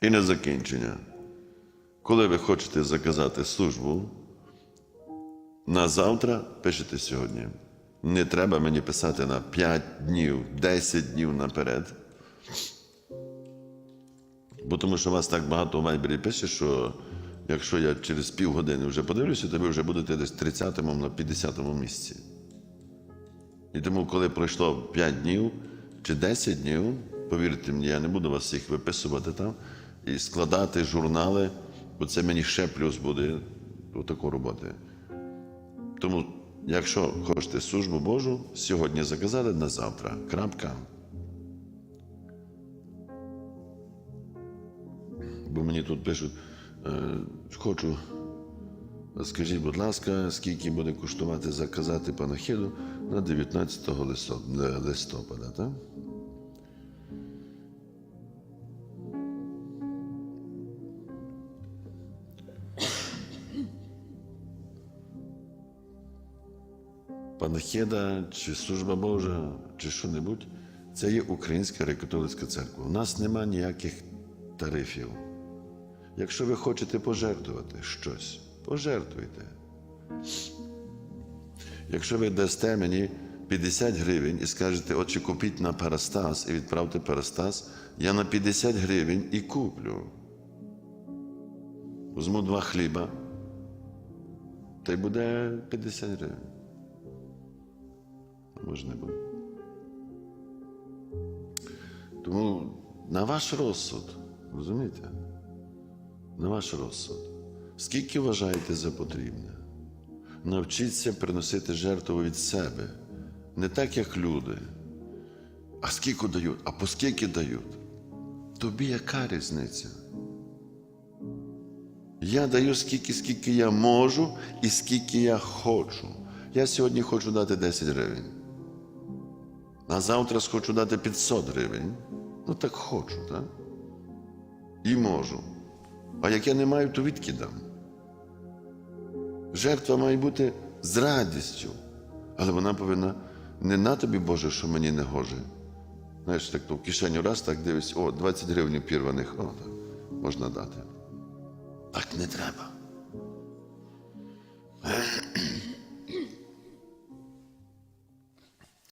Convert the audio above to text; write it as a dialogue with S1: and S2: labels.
S1: І на закінчення. Коли ви хочете заказати службу, на завтра пишете сьогодні. Не треба мені писати на 5 днів, 10 днів наперед. Бо тому що вас так багато в Вайбері пише, що якщо я через півгодини вже подивлюся, то ви вже будете десь 30-му на 50-му місці. І тому, коли пройшло 5 днів чи 10 днів, повірте мені, я не буду вас всіх виписувати там і складати журнали, бо це мені ще плюс буде у таку роботи. Тому, якщо хочете службу Божу, сьогодні заказали на завтра. Крапка. Бо мені тут пишуть, е, хочу, скажіть, будь ласка, скільки буде коштувати заказати панахиду на 19 листопада, так? Панахида чи служба Божа, чи що-небудь, це є Українська греко-католицька церква. У нас нема ніяких тарифів. Якщо ви хочете пожертвувати щось, пожертвуйте. Якщо ви дасте мені 50 гривень і скажете, отче, купіть на Парастас і відправте Парастас, я на 50 гривень і куплю. Візьму два хліба, та й буде 50 гривень. Не. Тому на ваш розсуд, розумієте? На ваш розсуд. Скільки вважаєте за потрібне? Навчіться приносити жертву від себе. Не так, як люди. А скільки дають? А по скільки дають? Тобі яка різниця? Я даю скільки, скільки я можу і скільки я хочу. Я сьогодні хочу дати 10 гривень. А завтра хочу дати 500 гривень. Ну так хочу, так? І можу. А як я не маю, то відкидам. Жертва має бути з радістю, але вона повинна не на тобі, Боже, що мені не гоже. Знаєш, так то в кишеню раз так дивись, о, 20 гривень пірваних, о, так, можна дати. Так не треба.